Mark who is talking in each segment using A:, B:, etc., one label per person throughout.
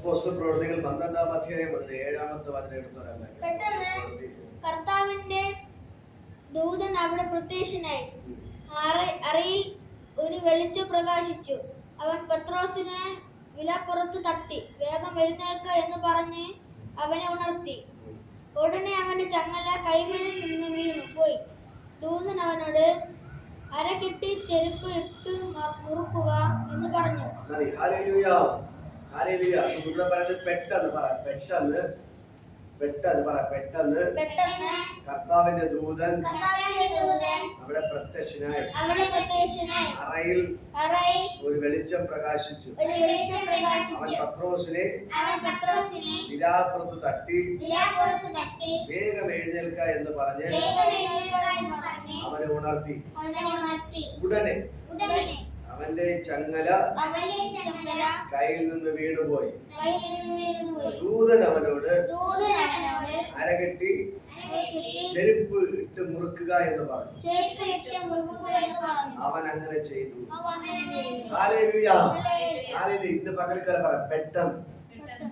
A: അപ്പോസ്തല പ്രവർത്തികൾ പന്ത്രണ്ടാം അധ്യായം മുതൽ ഏഴാമത്തെ വചനം എടുത്തു
B: കർത്താവിന്റെ ദൂതൻ അവിടെ പ്രത്യക്ഷനായി. അറ- അറയിൽ ഒരു വെളിച്ചം പ്രകാശിച്ചു. അവൻ പത്രോസിനെ വിലപ്പുറത്ത് തട്ടി വേഗം എഴുന്നേൽക്ക എന്ന് പറഞ്ഞ് അവനെ ഉണർത്തി. ഉടനെ അവന്റെ ചങ്ങല കൈകളിൽ നിന്ന് വീണു പോയി. ദൂതൻ അവനോട് അര കെട്ടി ചെരുപ്പ് ഇട്ട് മുറുക്കുക എന്ന് പറഞ്ഞു.
A: ഹാലേലൂയ ഇവിടെ പറയുന്നത് പെട്ടെന്ന് പറ. പെട്ടെന്ന്. പെട്ടെന്ന് പറ. പെട്ടെന്ന്. കർത്താവിന്റെ ദൂതൻ. അവിടെ പ്രത്യക്ഷനായി. അറയിൽ ഒരു വെളിച്ചം പ്രകാശിച്ചു. അവൻ പത്രോസിനെ വിലാപ്പുറത്ത് തട്ടി. വേഗം എഴുന്നേൽക്ക എന്ന് പറഞ്ഞ് ഉണർത്തി.
B: അവനെ ഉണർത്തി.
A: ഉടനെ
B: ഉടനെ
A: അവന്റെ ചങ്ങല കയ്യിൽ നിന്ന് വീണുപോയി. ദൂതൻ അവനോട് അരകെട്ടി
B: കെട്ടി
A: ചെരുപ്പ് ഇട്ട് മുറുക്കുക എന്ന് പറഞ്ഞു. അവൻ അങ്ങനെ ചെയ്തു. ഇന്ന് പകൽക്കാല പറ പെട്ടെന്ന്.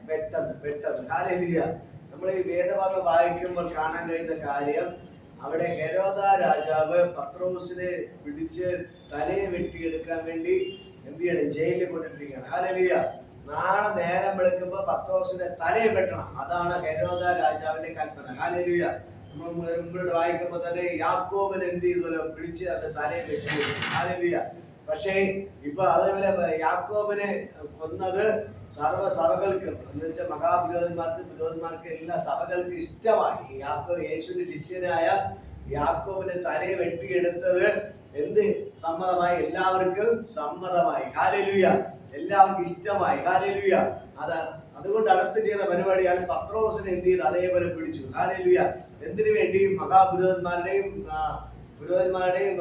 A: പെട്ടെന്ന്. പെട്ടെന്ന്. നമ്മൾ ഈ വേദഭാഗം വായിക്കുമ്പോൾ കാണാൻ കഴിയുന്ന കാര്യം അവിടെ ഹെരോദ രാജാവ് പത്രോസിനെ പിടിച്ച് തലയെ വെട്ടിയെടുക്കാൻ വേണ്ടി എന്ത് ചെയ്യണം? ജയിലിൽ കൊണ്ടിട്ടിരിക്കുകയാണ്. ഹാലേലുയ നാളെ നേരം വെളുക്കുമ്പോ പത്രോസിന്റെ തലയെ വെട്ടണം. അതാണ് ഹെരോദ രാജാവിന്റെ കൽപ്പന. ഹാലേലുയ നമ്മൾ മുമ്പോട്ട് വായിക്കുമ്പോൾ തന്നെ യാക്കോബൻ എന്ത് ചെയ്തല്ലോ പിടിച്ച് അത് തലയെ വെട്ടി ഹാലേലുയ പക്ഷേ ഇപ്പൊ അതേപോലെ യാക്കോബിനെ കൊന്നത് സർവ സഭകൾക്കും എന്ന് വെച്ചാൽ മഹാപുരോഹിതന്മാർക്ക് പുരോഹിതന്മാർക്ക് എല്ലാ സഭകൾക്ക് ഇഷ്ടമായി. യാക്കോ യേശുവിന്റെ ശിഷ്യനായ യാക്കോവിന്റെ തലയെ വെട്ടിയെടുത്തത് എന്ത്? സമ്മതമായി. എല്ലാവർക്കും സമ്മതമായി. കാലലുയ എല്ലാവർക്കും ഇഷ്ടമായി. കാലലുയ അത് അതുകൊണ്ട് അടുത്ത് ചെയ്ത പരിപാടിയാണ് പത്രോസിനെ എന്ത് ചെയ്ത്? അതേപോലെ പിടിച്ചു. കാലലുയ എന്തിനു വേണ്ടി മഹാപുരോഹിതന്മാരുടെയും പുരോഹിതന്മാരുടെയും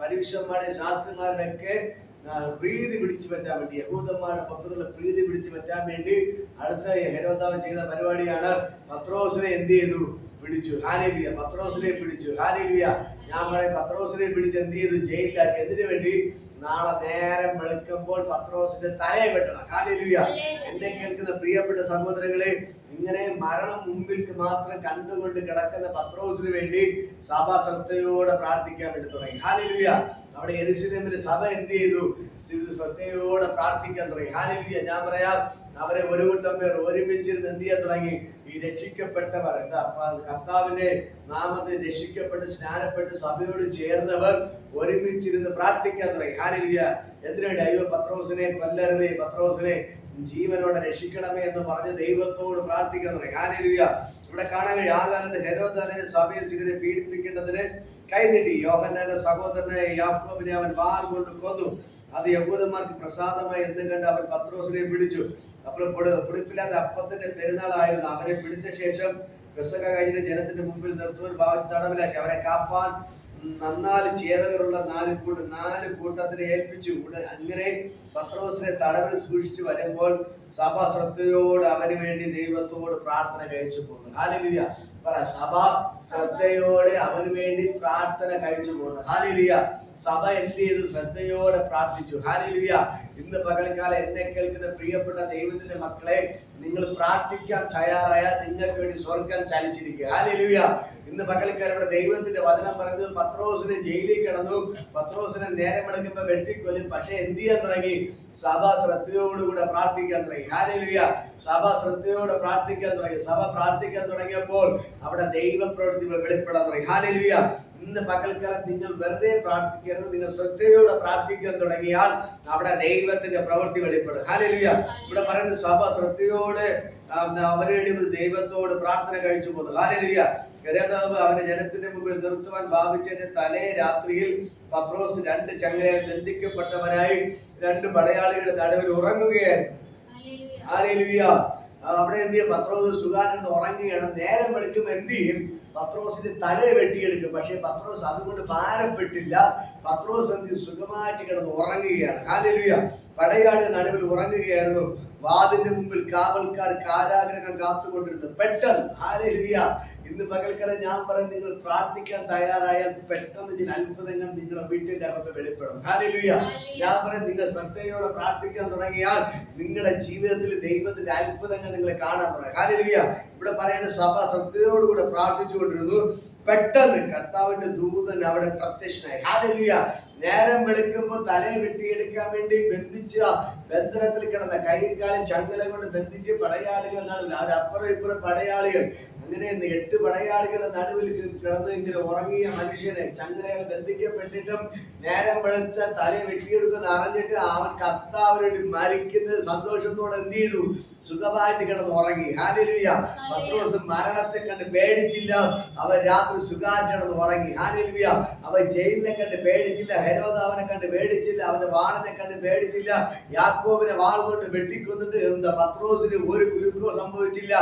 A: പരീക്ഷന്മാരുടെയും ശാസ്ത്രന്മാരുടെ ഒക്കെ പ്രീതി പിടിച്ചു പറ്റാൻ വേണ്ടി യഹൂദന്മാരുടെ ഭക്തരുടെ പ്രീതി പിടിച്ചു പറ്റാൻ വേണ്ടി അടുത്ത ഹെരോദാവ് ചെയ്ത പരിപാടിയാണ് പത്രോസിനെ എന്ത് ചെയ്തു? പിടിച്ചു. ഹാലേലിയ. പത്രോസിനെ പിടിച്ചു. ഹാലേലിയ. ഞാൻ പറയും പത്രോസിനെ പിടിച്ച് എന്ത് ചെയ്തു? ജയിലിലാക്കി. എന്തിനു വേണ്ടി? നാളെ നേരം വെളുക്കുമ്പോൾ പത്രോസിന്റെ തലയെ വെട്ടണം ഹാലേലിയ എന്നെ കേൾക്കുന്ന പ്രിയപ്പെട്ട സഹോദരങ്ങളെ ഇങ്ങനെ മരണം മുമ്പിൽ മാത്രം കണ്ടുകൊണ്ട് കിടക്കുന്ന പത്രോസിന് വേണ്ടി സഭ ശ്രദ്ധയോടെ പ്രാർത്ഥിക്കാൻ വേണ്ടി തുടങ്ങി. ഹാലിലുയ അവിടെ സഭ എന്ത് ചെയ്തു? ശ്രദ്ധയോടെ പ്രാർത്ഥിക്കാൻ തുടങ്ങി. ഹാലിയ ഞാൻ പറയാം അവരെ ഒരു കൂട്ടം പേർ ഒരുമിച്ചിരുന്ന് എന്ത് ചെയ്യാൻ തുടങ്ങി? ഈ രക്ഷിക്കപ്പെട്ടവർ എന്താ? കർത്താവിന്റെ നാമത്തിൽ രക്ഷിക്കപ്പെട്ട് സ്നാനപ്പെട്ട് സഭയോട് ചേർന്നവർ ഒരുമിച്ചിരുന്ന് പ്രാർത്ഥിക്കാൻ തുടങ്ങി. ഹാലിയ എന്തിനാണ്? അയ്യോ പത്രോസിനെ കൊല്ലരുതേ പത്രോസിനെ ജീവനോടെ രക്ഷിക്കണമേ എന്ന് പറഞ്ഞ് ദൈവത്തോട് പ്രാർത്ഥിക്കാൻ തുടങ്ങി. ഹാലിയ ഇവിടെ കാണാൻ കഴിയും ആ കാലത്ത് ഹെരോദാനെ സഭയിൽ ചിലരെ പീഡിപ്പിക്കേണ്ടതിന് കൈനീട്ടി യോഹന്നാന്റെ സഹോദരനെ യാക്കോബിനെ അവൻ വാൾ കൊണ്ട് കൊന്നു. അത് യഹൂദന്മാർക്ക് പ്രസാദമായി എന്തും കണ്ട് അവൻ പത്രോസിനെ പിടിച്ചു. അപ്പോൾ പിടിപ്പില്ലാത്ത അപ്പത്തിന്റെ പെരുന്നാളായിരുന്നു. അവനെ പിടിച്ച ശേഷം പെസക കഴിഞ്ഞ് ജനത്തിന്റെ മുമ്പിൽ നിർത്തുവാൻ ഭാവിച്ച് തടവിലാക്കി. അവരെ കാപ്പാൻ നന്നാൽ ചേതകരുള്ള നാല് കൂട്ട നാല് കൂട്ടത്തിനെ ഏൽപ്പിച്ചു അങ്ങനെ പത്രോസിനെ തടവിൽ സൂക്ഷിച്ചു വരുമ്പോൾ സഭ ശ്രദ്ധയോട് അവന് വേണ്ടി ദൈവത്തോട് പ്രാർത്ഥന കഴിച്ചു പോകുന്നു ഹാലിലിയ പറ സഭ ശ്രദ്ധയോടെ അവന് വേണ്ടി പ്രാർത്ഥന കഴിച്ചു പോകുന്നു ഹാലിലിയ സഭ എന്ത് ചെയ്തു? ശ്രദ്ധയോടെ പ്രാർത്ഥിച്ചു. ഹാലിലിയ ഇന്ന് പകൽക്കാലം എന്നെ കേൾക്കുന്ന പ്രിയപ്പെട്ട ദൈവത്തിന്റെ മക്കളെ നിങ്ങൾ പ്രാർത്ഥിക്കാൻ തയ്യാറായാൽ നിങ്ങൾക്ക് വേണ്ടി സ്വർഗം ചലിച്ചിരിക്കുക. ഹാലിലിയ ഇന്ന് പകൽക്കാലം ഇവിടെ ദൈവത്തിന്റെ വചനം പറഞ്ഞു പത്രോസിനെ ജയിലിൽ കിടന്നു. പത്രോസിനെ നേരം എടുക്കുമ്പോ വെട്ടിക്കൊല്ലും. പക്ഷെ എന്ത് ചെയ്യാൻ തുടങ്ങി? സഭ ശ്രദ്ധയോടുകൂടെ പ്രാർത്ഥിക്കാൻ തുടങ്ങി. ആരെയില്ല സഭ ശ്രദ്ധയോടെ പ്രാർത്ഥിക്കാൻ തുടങ്ങി. സഭ പ്രാർത്ഥിക്കാൻ തുടങ്ങിയപ്പോൾ അവിടെ ദൈവ പ്രവൃത്തി വെളിപ്പെടാൻ തുടങ്ങി. ഹാലിയ ഇന്ന് പകൽക്കാലം നിങ്ങൾ വെറുതെ പ്രാർത്ഥിക്കരുത്. നിങ്ങൾ ശ്രദ്ധയോടെ പ്രാർത്ഥിക്കാൻ തുടങ്ങിയാൽ അവിടെ ദൈവത്തിന്റെ പ്രവൃത്തി വെളിപ്പെടും. ഹാലിയ ഇവിടെ പറയുന്ന സഭ ശ്രദ്ധയോടെ അവരുടെ ദൈവത്തോട് പ്രാർത്ഥന കഴിച്ചു പോകുന്നു. ഹാലിലിയ ഗരേതാവ് അവനെ ജനത്തിന്റെ മുമ്പിൽ നിർത്തുവാൻ ഭാവിച്ചതിന്റെ തലേ രാത്രിയിൽ പത്രോസ് രണ്ട് ചങ്ങലയിൽ ബന്ധിക്കപ്പെട്ടവനായി രണ്ട് പടയാളികളുടെ നടുവിൽ ഉറങ്ങുകയായിരുന്നു. അവിടെ എന്ത് ചെയ്യും? പത്രോസ് സുഖാനന്ദ ഉറങ്ങുകയാണ്. നേരം വെളുക്കുമ്പോൾ എന്ത് ചെയ്യും? പത്രോസിന്റെ തല വെട്ടിയെടുക്കും. പക്ഷെ പത്രോസ് അതുകൊണ്ട് ഭാരപ്പെട്ടില്ല. പത്രോസ് എന്ത്? സുഖമായിട്ട് കിടന്ന് ഉറങ്ങുകയാണ്. ഹാലലുയ പടയാട് നടുവിൽ ഉറങ്ങുകയായിരുന്നു. വാതിന്റെ മുമ്പിൽ കാവൽക്കാർ കാരാഗ്രഹം കാത്തുകൊണ്ടിരുന്നു. പെട്ടെന്ന് ഹാലലുയ ഇന്ന് പകൽക്കര ഞാൻ പറയും നിങ്ങൾ പ്രാർത്ഥിക്കാൻ തയ്യാറായാൽ പെട്ടെന്ന് ചില അത്ഭുതങ്ങൾ നിങ്ങളുടെ വീട്ടിന്റെ അകത്ത് വെളിപ്പെടും. ഹാലലുയ ഞാൻ പറയും നിങ്ങൾ ശ്രദ്ധയോടെ പ്രാർത്ഥിക്കാൻ തുടങ്ങിയാൽ നിങ്ങളുടെ ജീവിതത്തിൽ ദൈവത്തിന്റെ അത്ഭുതങ്ങൾ നിങ്ങളെ കാണാൻ തുടങ്ങും. ഹാലലുയ ഇവിടെ പറയേണ്ട സഭ ശ്രദ്ധയോടുകൂടെ പ്രാർത്ഥിച്ചുകൊണ്ടിരുന്നു. പെട്ടെന്ന് കർത്താവിന്റെ ദൂതൻ അവിടെ പ്രത്യക്ഷനായി. ഹാലലുയ നേരം വെളുക്കുമ്പോൾ തലയെ വെട്ടിയെടുക്കാൻ വേണ്ടി ബന്ധിച്ച ബന്ധനത്തിൽ കിടന്ന കൈയും കാലും ചങ്ങല കൊണ്ട് ബന്ധിച്ച് പടയാളികൾ നടുവിൽ അവരപ്പുറം ഇപ്പുറം പടയാളികൾ. അങ്ങനെ എട്ട് പടയാളികളുടെ നടുവിൽ കിടന്ന് ഇങ്ങനെ ഉറങ്ങിയ മനുഷ്യനെ ചങ്ങലകൾ ബന്ധിക്കപ്പെട്ടിട്ടും നേരം വെളുത്ത തല വെട്ടിയെടുക്കുന്ന അറിഞ്ഞിട്ട് അവൻ കർത്താവിനോട് മരിക്കുന്നത് സന്തോഷത്തോടെ എന്ത് ചെയ്തു? സുഖമായിട്ട് കിടന്ന് ഉറങ്ങി. ഹാലലുയ പത്ത് ദിവസം മരണത്തെ കണ്ട് പേടിച്ചില്ല. അവൻ രാത്രി സുഖമായിട്ട് കിടന്ന് ഉറങ്ങി. ഹാലലുയ അവൻ ജയിലിനെ കണ്ട് പേടിച്ചില്ല. ഹരോദാവനെ അവനെ കണ്ട് പേടിച്ചില്ല. അവന്റെ വാളിനെ കണ്ട് പേടിച്ചില്ല. യാക്കോബിനെ വാൾ കൊണ്ട് വെട്ടിക്കൊന്നിട്ട് എന്താ പത്രോസിന് ഒരു കുരുക്കോ സംഭവിച്ചില്ല.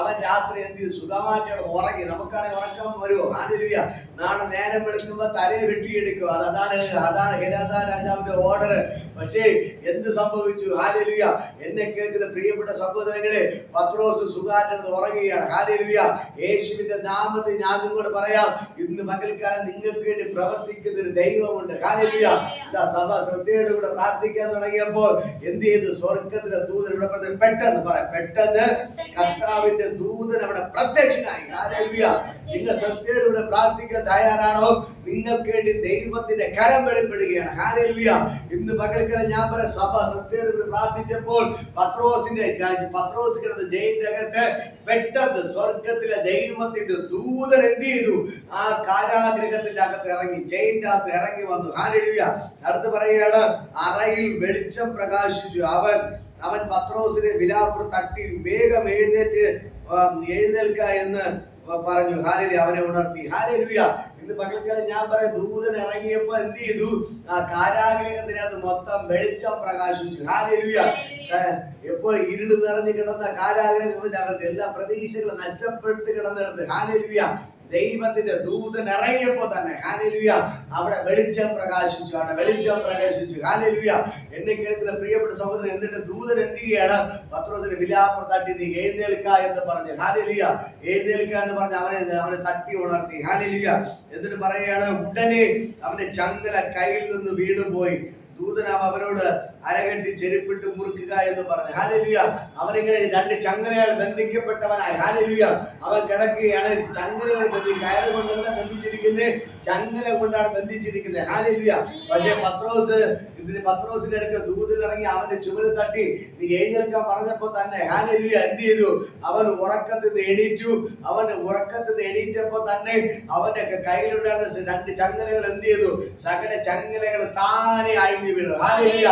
A: അവൻ രാത്രി എന്ത് ചെയ്തു? സുഖമായിട്ട് ഉറങ്ങി. നമുക്കാണെങ്കിൽ ഉറക്കം വരുമോ? ഹാലലുയ നാളെ നേരം വെളുക്കുമ്പോൾ തലയെ വെട്ടിയെടുക്കുക അത് അതാണ് അതാണ് ഹെരാദ രാജാവിന്റെ ഓർഡർ പക്ഷേ എന്ത് സംഭവിച്ചു? ഹാലലുയ. എന്നെ കേൾക്കുന്ന പ്രിയപ്പെട്ട സഹോദരങ്ങളെ പത്രോസ് സുഖാറ്റത് ഉറങ്ങുകയാണ്. ഹാലലുയ. യേശുവിന്റെ നാമത്തിൽ ഞാൻ നിങ്ങളോട് പറയാം ഇന്ന് പകൽക്കാലം നിങ്ങൾക്ക് വേണ്ടി പ്രവർത്തിക്കുന്ന ഒരു ദൈവമുണ്ട്. ഹാലലുയ. സഭ ശ്രദ്ധയോടെ കൂടെ പ്രാർത്ഥിക്കാൻ തുടങ്ങിയപ്പോൾ എന്ത് ചെയ്തു? സ്വർഗത്തിലെ ദൂതൻ ഇവിടെ പെട്ടെന്ന് പറയാം പെട്ടെന്ന് കർത്താവിന്റെ ദൂതൻ അവിടെ പ്രത്യക്ഷനായി. ഹാലലുയ. നിങ്ങൾ ശ്രദ്ധയോടെ പ്രാർത്ഥിക്കാൻ തയ്യാറാണോ? നിങ്ങൾക്ക് വേണ്ടി ദൈവത്തിന്റെ കരം വെളിപ്പെടുകയാണ്. ഹാലലുയ. ഇന്ന് പകൽക്കര ഞാൻ പറ സഭ സത്യം പ്രാർത്ഥിച്ചപ്പോൾ പത്രോസിന്റെ പത്രോസ് കിടന്ന ജയിലിന്റെ അകത്ത് പെട്ടെന്ന് സ്വർഗത്തിലെ ദൈവത്തിന്റെ ദൂതൻ എന്ത് ചെയ്തു? ആ കാരാഗ്രഹത്തിന്റെ അകത്ത് ഇറങ്ങി ജയിലിന്റെ അകത്ത് ഇറങ്ങി വന്നു. ഹാലലുയ അടുത്ത് പറയുകയാണ് അറയിൽ വെളിച്ചം പ്രകാശിച്ചു അവൻ. അവൻ പത്രോസിനെ വിലാപ്പുർ തട്ടി വേഗം എഴുന്നേറ്റ് എഴുന്നേൽക്ക എന്ന് പറഞ്ഞു. ഹാലലി അവനെ ഉണർത്തി. ഹാലലുയ ഇന്ന് പകൽക്കാലം ഞാൻ പറയാം ദൂതൻ ഇറങ്ങിയപ്പോ എന്ത് ചെയ്തു? ആ കാരാഗ്രഹത്തിനകത്ത് മൊത്തം വെളിച്ചം പ്രകാശിച്ചു. എപ്പോൾ ഇരുട് നിറഞ്ഞു കിടന്ന കാരാഗ്രഹത്തിന്റെ അകത്ത് എല്ലാ പ്രതീക്ഷകളും നഷ്ടപ്പെട്ട് കിടന്നിടത്ത്. ഹാലലുയ ദൈവത്തിന്റെ ദൂതൻ ഇറങ്ങിയപ്പോ തന്നെ ഹാലലുയ അവിടെ വെളിച്ചം പ്രകാശിച്ചു അവിടെ വെളിച്ചം പ്രകാശിച്ചു ഹാലലുയ എന്നെ കേൾക്കുന്ന പ്രിയപ്പെട്ട സഹോദരൻ എന്നിട്ട് ദൂതൻ എന്ത് ചെയ്യാണ്? പത്രോസിന് വിലാപ്പം തട്ടി നീ എഴുന്നേൽക്ക എന്ന് പറഞ്ഞു ഹാലലിയ എഴുന്നേൽക്ക എന്ന് പറഞ്ഞ് അവനെ അവനെ തട്ടി ഉണർത്തി ഹാലലിയ എന്നിട്ട് പറയുകയാണ് ഉടനെ അവന്റെ ചങ്ങല കയ്യിൽ നിന്ന് വീണുപോയി ദൂതനാം അവനോട് അരകെട്ടി ചെരുപ്പിട്ട് മുറുക്കുക എന്ന് പറഞ്ഞു. ഹാലലുയ അവനിങ്ങനെ രണ്ട് ചങ്ങലകൾ ബന്ധിക്കപ്പെട്ടവനായി. ഹാലലുയ അവൻ കിടക്കുകയാണ്. ചങ്ങലകൾ ബന്ധി കയറ് കൊണ്ടല്ല ബന്ധിച്ചിരിക്കുന്നത് ചങ്ങല കൊണ്ടാണ് ബന്ധിച്ചിരിക്കുന്നത് ഹാലലുയ പക്ഷേ പത്രോസ് ഇതിന് പത്രോസിന്റെ അടുക്ക ദൂതിലിറങ്ങി അവന്റെ ചുമൽ തട്ടി നീ എഴുന്നേൽക്കാൻ പറഞ്ഞപ്പോ തന്നെ ഹാലലുയ എന്ത് ചെയ്തു? അവൻ ഉറക്കത്തിൽ എണീറ്റു അവൻ ഉറക്കത്തിൽ എണീറ്റപ്പോ തന്നെ അവന്റെ കയ്യിലുണ്ടായിരുന്ന രണ്ട് ചങ്ങലകൾ എന്ത് ചെയ്തു? സകല ചങ്ങലകൾ താനെ അഴിഞ്ഞു വീണു. ഹാനലിയ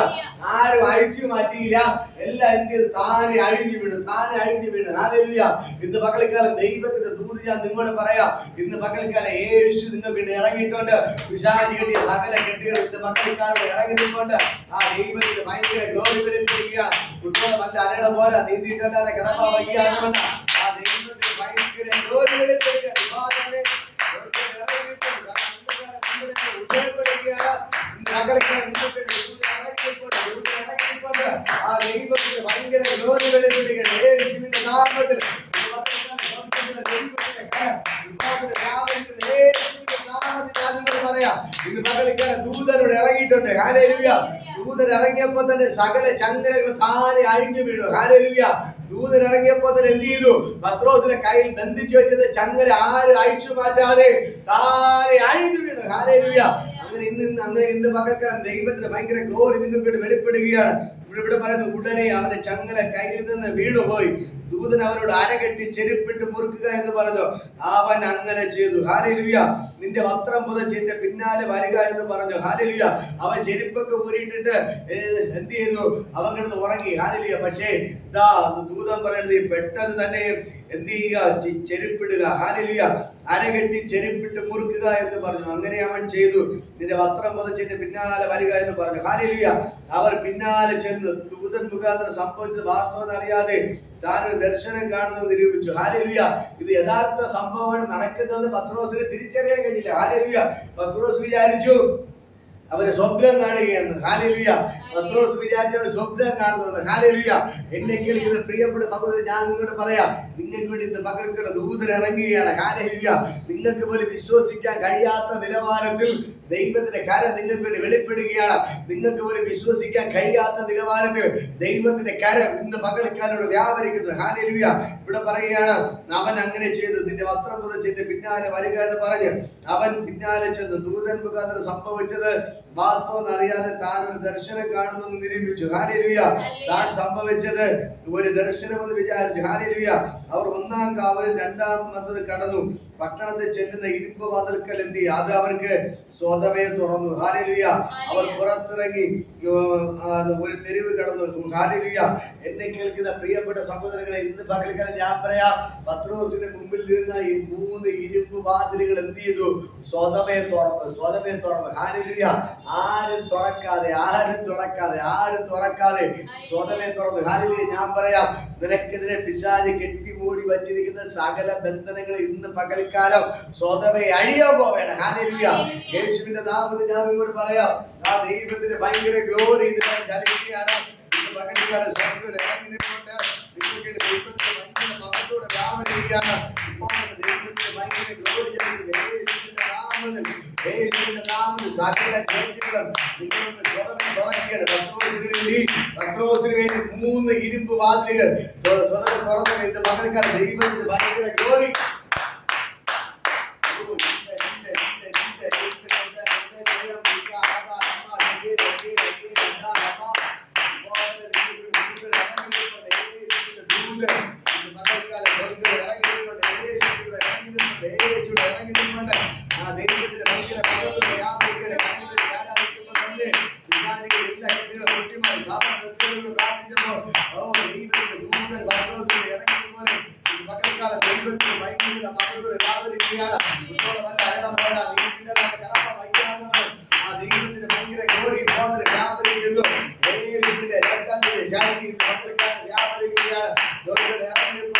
A: ആരും അഴിച്ചു മാറ്റിയില്ല. എല്ലാം എന്ത് ചെയ്തു? താനെ അഴിഞ്ഞു വീണു. താനെ അഴിഞ്ഞു വീണു. ഹാനലിയ ഇന്ന് പകൽക്കാലം ദൈവത്തിന്റെ ദൂതി ഞാൻ നിങ്ങളോട് പറയാം. ഇന്ന് പകൽക്കാലം യേശു നിങ്ങൾക്ക് പിന്നെ ഇറങ്ങിയിട്ടുണ്ട്. വിശാലി കെട്ടിയ സകല കെട്ടികൾ ഇന്ന് പകൽക്കാലം ഇറങ്ങിയിട്ടുണ്ട്. ആ ദൈവത്തിന്റെ ഭയങ്കര ഗ്ലോറി വെളിപ്പിക്കുക കുട്ടികളെ നല്ല അരട പോലെ നീന്തിയിട്ടല്ലാതെ കിടപ്പാ വയ്യാറുണ്ട് ആ ദൈവത്തിന്റെ ഭയങ്കര ഗ്ലോറി വെളിപ്പെടുക വിവാഹത്തിന്റെ സ്വർഗത്തിൽ ഇറങ്ങിയിട്ടുണ്ട്. കാരണം അന്ധകാരം കൊണ്ടുവരുന്ന ഉദയപ്പെടുകയാണ്. ഇന്ന് പകൽക്കാലം നിങ്ങൾക്ക് വേണ്ടി ദൂതൻ ഇറങ്ങിയിട്ടുണ്ട്. ദൂതൻ ഇറങ്ങിയിട്ടുണ്ട്. ആ ദൈവത്തിന്റെ ഭയങ്കര ഗ്ലോറി വെളിപ്പെടുകയാണ് യേശുവിന്റെ നാമത്തിൽ സ്വർഗത്തിലെ ദൈവത്തിന്റെ കരം വിഭാഗത്തിന്റെ വ്യാപരിക്കുന്ന യേശുവിന്റെ നാമത്തിൽ ഞാൻ നിങ്ങളോട് പറയാം. ഇന്ന് പകൽക്കാലം ദൂതനോട് ഇറങ്ങിയിട്ടുണ്ട്. ഹാലേലുയ ദൂതൻ ഇറങ്ങിയപ്പോ തന്നെ സകല ചങ്ങലകൾ താനെ അഴിഞ്ഞു വീണു. ഹാലേലുയ ദൂതൻ ഇറങ്ങിയപ്പോ തന്നെ എന്ത് ചെയ്തു? പത്രോസിനെ കയ്യിൽ ബന്ധിച്ചു വെച്ചത് ചങ്ങല ആരും അഴിച്ചു മാറ്റാതെ താനെ അഴിഞ്ഞു വീണു. ഹാലേലുയ അങ്ങനെ ഇന്ന് അങ്ങനെ ഇന്ന് പകൽക്കാലം ദൈവത്തിന് ഭയങ്കര ഗ്ലോറി നിങ്ങൾക്ക് വെളിപ്പെടുകയാണ്. ഇവിടെ ഇവിടെ പറയുന്നത് ഉടനെ അവന്റെ ചങ്ങല കയ്യിൽ നിന്ന് വീണുപോയി. ദൂതൻ അവനോട് അരകെട്ടി ചെരുപ്പിട്ട് മുറുക്കുക എന്ന് പറഞ്ഞു അവൻ അങ്ങനെ ചെയ്തു. ഹാലലുയ നിന്റെ വസ്ത്രം പുതച്ച് എന്റെ പിന്നാലെ വരിക എന്ന് പറഞ്ഞു? ഹാലലുയ അവൻ ചെരുപ്പൊക്കെ ഊരിയിട്ടിട്ട് എന്ത് ചെയ്തു അവൻ കിടന്ന് ഉറങ്ങി. ഹാലലുയ പക്ഷേ ഇതാ ദൂതൻ പറയുന്നത് പെട്ടെന്ന് തന്നെ എന്ത് ചെയ്യുക ചെരുപ്പിടുക. ഹാലലുയ അരകെട്ടി ചെരുപ്പിട്ട് മുറുക്കുക എന്ന് പറഞ്ഞു. അങ്ങനെ അവൻ ചെയ്തു. നിന്റെ വസ്ത്രം പുതച്ചിട്ട് പിന്നാലെ വരിക എന്ന് പറഞ്ഞു. ഹാലിയ അവർ പിന്നാലെ ചെന്ന് ദൂതൻ മുഖാന്തരം സംഭവിച്ചത് വാസ്തവം അറിയാതെ താനൊരു ദർശനം കാണുന്നത് നിരൂപിച്ചു. ഹാലിയ ഇത് യഥാർത്ഥ സംഭവമാണ് നടക്കുന്നത് പത്രോസിന് തിരിച്ചറിയാൻ കഴിഞ്ഞില്ല. ഹാലിയ പത്രോസ് വിചാരിച്ചു അവർ സ്വപ്നം കാണുകയെന്ന് ഹാലിയ പത്രോസ് വിചാരിച്ചവർ സ്വപ്നം കാണുന്നത്. ഹാലിയ എന്നെ കേൾക്കുന്ന പ്രിയപ്പെട്ട സഹോദരൻ ഞാൻ നിങ്ങളോട് പറയാം. നിങ്ങൾക്ക് വേണ്ടി ഇന്ന് പകൽക്കുള്ള ദൂതൻ ഇറങ്ങുകയാണ്. ഹാലിയ നിങ്ങൾക്ക് പോലും വിശ്വസിക്കാൻ കഴിയാത്ത നിലവാരത്തിൽ ദൈവത്തിന്റെ കര നിങ്ങൾക്ക് വേണ്ടി വെളിപ്പെടുകയാണ്. നിങ്ങൾക്ക് പോലും വിശ്വസിക്കാൻ കഴിയാത്ത നിലവാരത്തിൽ ദൈവത്തിന്റെ കര ഇന്ന് പകൽക്കാലോട് വ്യാപരിക്കുന്നു. ഹാലിയ ഇവിടെ പറയുകയാണ് അവൻ അങ്ങനെ ചെയ്തു. നിന്റെ വസ്ത്രം പുതച്ചിന്റെ പിന്നാലെ വരിക എന്ന് പറഞ്ഞ് അവൻ പിന്നാലെ ചെന്ന് ദൂതൻ മുഖാന്തരം സംഭവിച്ചത് വാസ്തവം അറിയാതെ താൻ ഒരു ദർശനം കാണുമെന്ന് നിരൂപിച്ചു. ഹാലലുയ. താൻ സംഭവിച്ചത് ഒരു ദർശനമെന്ന് വിചാരിച്ചു. ഹാലലുയ. അവർ ഒന്നാം കാവലും രണ്ടാമത്തത് കടന്നു. പട്ടണത്തിൽ ചെല്ലുന്ന ഇരുമ്പ് വാതിൽക്കൽ എത്തി അത് അവർക്ക് സ്വതവേ തുറന്നു. ഹാലലുയ. അവർ പുറത്തിറങ്ങി ഒരു തെരുവ് കടന്നു. ഹാലലുയ. എന്നെ കേൾക്കുന്ന പ്രിയപ്പെട്ട സഹോദരങ്ങളെ ഇന്ന് പകൽക്കാലം ഞാൻ പറയാം പത്രോസിന് മുമ്പിൽ ഇരുന്ന ഈ മൂന്ന് ഇരുമ്പ് വാതിലുകൾ എന്ത് ചെയ്തു? സ്വതവേ തുറന്നു. സ്വതവേ തുറന്നു. ഹാലലുയ. ആരും തുറക്കാതെ ആരും തുറക്കാതെ ആരും തുറക്കാതെ സ്വതവേ തുറന്നു. ഹാലലുയ ഞാൻ പറയാം നിനക്കെതിരെ പിശാച് കെട്ടിമൂടി വച്ചിരിക്കുന്ന സകല ബന്ധനങ്ങൾ ഇന്ന് പകൽക്കാലം സ്വതവേ അഴിയാൻ പോവേണം ഹാലലുയ യേശുവിന്റെ നാമത്തിൽ ഞാൻ നിങ്ങളോട് പറയാം. ആ ദൈവത്തിന്റെ ഭയങ്കര ഗ്ലോറി ഇതിനെ ചലിക്കുകയാണ്. ഇന്ന് പകൽക്കാലം സ്വർഗത്തിൽ ഇറങ്ങി നിന്നുകൊണ്ട് നിങ്ങൾക്ക് ദൈവത്തിന്റെ ഭയങ്കര മഹത്വത്തോടെ ചെയ്യുകയാണ് ഇപ്പോൾ ദൈവത്തിന്റെ ഭയങ്കര ഗ്ലോറി ചലിക്കുന്നത് യേശുവിന്റെ നാമത്തിൽ യേശുവിന്റെ നാമത്തിൽ സകല ഗേറ്റുകളും നിങ്ങളൊന്ന് തുറന്ന് തുറക്കുകയാണ് പത്രോസിന് വേണ്ടി പത്രോസിന് വേണ്ടി മൂന്ന് ഇരുമ്പ് വാതിലുകൾ തു- തുറന്ന് തുറന്നത് ഇന്ന് പകൽക്കാലം ദൈവത്തിന്റെ ഭയങ്കര ഗ്ലോറി മക്കൾക്കാല ദൈവത്തിന് ഭയങ്കര മക്കളുടെ വ്യാപരിക്കുകയാണ് ഇപ്പോഴും നല്ല അയണം പോരാ നീതിന്റെ കടപ്പ വയ്യാതെ ആ ദൈവത്തിന് ഭയങ്കര കോടി പോന്നതിന് വ്യാപരിക്കുന്നു ദൈവത്തിന്റെ രക്തത്തിന്റെ ജാതി മക്കൾക്കാല വ്യാപരിക്കുകയാണ് സ്വർഗത്തിൽ ഇറങ്ങിക്കൊണ്ട് സ്വർഗത്തിൽ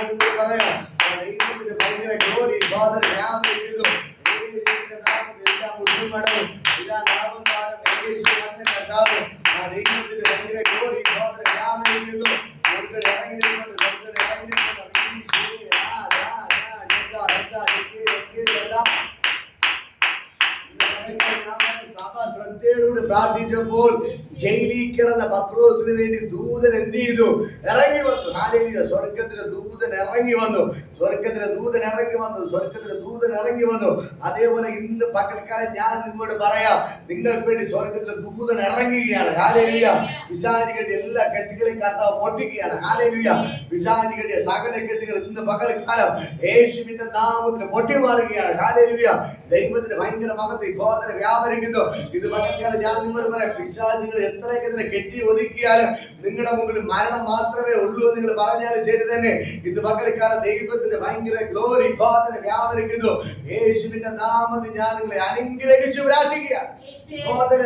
A: സഭ ശ്രദ്ധയോടുകൂടി പ്രാർത്ഥിച്ചപ്പോൾ ജയിലിൽ കിടന്ന പത്രോസിന് വേണ്ടി ദൂതൻ എന്ത് ചെയ്തു? ഇറങ്ങി വന്നു. ഹാലേലിയ. സ്വർഗത്തിലെ ദൂതൻ ഇറങ്ങി വന്നു. സ്വർഗത്തിലെ ദൂതൻ ഇറങ്ങി വന്നു. സ്വർഗത്തിലെ ദൂതൻ ഇറങ്ങി വന്നു. അതേപോലെ ഇന്ന് പകൽക്കാലം ഞാൻ നിങ്ങളോട് പറയാം. നിങ്ങൾക്ക് വേണ്ടി സ്വർഗത്തിലെ ദൂതൻ ഇറങ്ങുകയാണ്. ഹാലേലിയ. വിശാചികളുടെ എല്ലാ കെട്ടുകളെയും കർത്താവ് പൊട്ടിക്കുകയാണ്. ഹാലേലിയ. വിശാചികളുടെ സകല കെട്ടുകൾ ഇന്ന് പകൽക്കാലം യേശുവിന്റെ നാമത്തിൽ പൊട്ടിമാറുകയാണ്. ഹാലേലിയ. ദൈവത്തിന്റെ ഭയങ്കര മകത്ത് ബോധന വ്യാപരിക്കുന്നു ഇത് പകൽക്കാലം ഞാൻ നിങ്ങളോട് പറയാം പിശാച് നിങ്ങൾ എത്രയൊക്കെ ഇതിനെ കെട്ടി ഒതുക്കിയാലും നിങ്ങളുടെ മുമ്പിൽ മരണം മാത്രമേ ഉള്ളൂ എന്ന് നിങ്ങൾ പറഞ്ഞാലും ശരി തന്നെ. ഇത് പകൽക്കാലം ദൈവത്തിന്റെ ഭയങ്കര ഗ്ലോറി ഭാഗത്തിന് വ്യാപരിക്കുന്നു. യേശുവിന്റെ നാമത്തിൽ ഞാൻ നിങ്ങളെ അനുഗ്രഹിച്ചു പ്രാർത്ഥിക്കുക.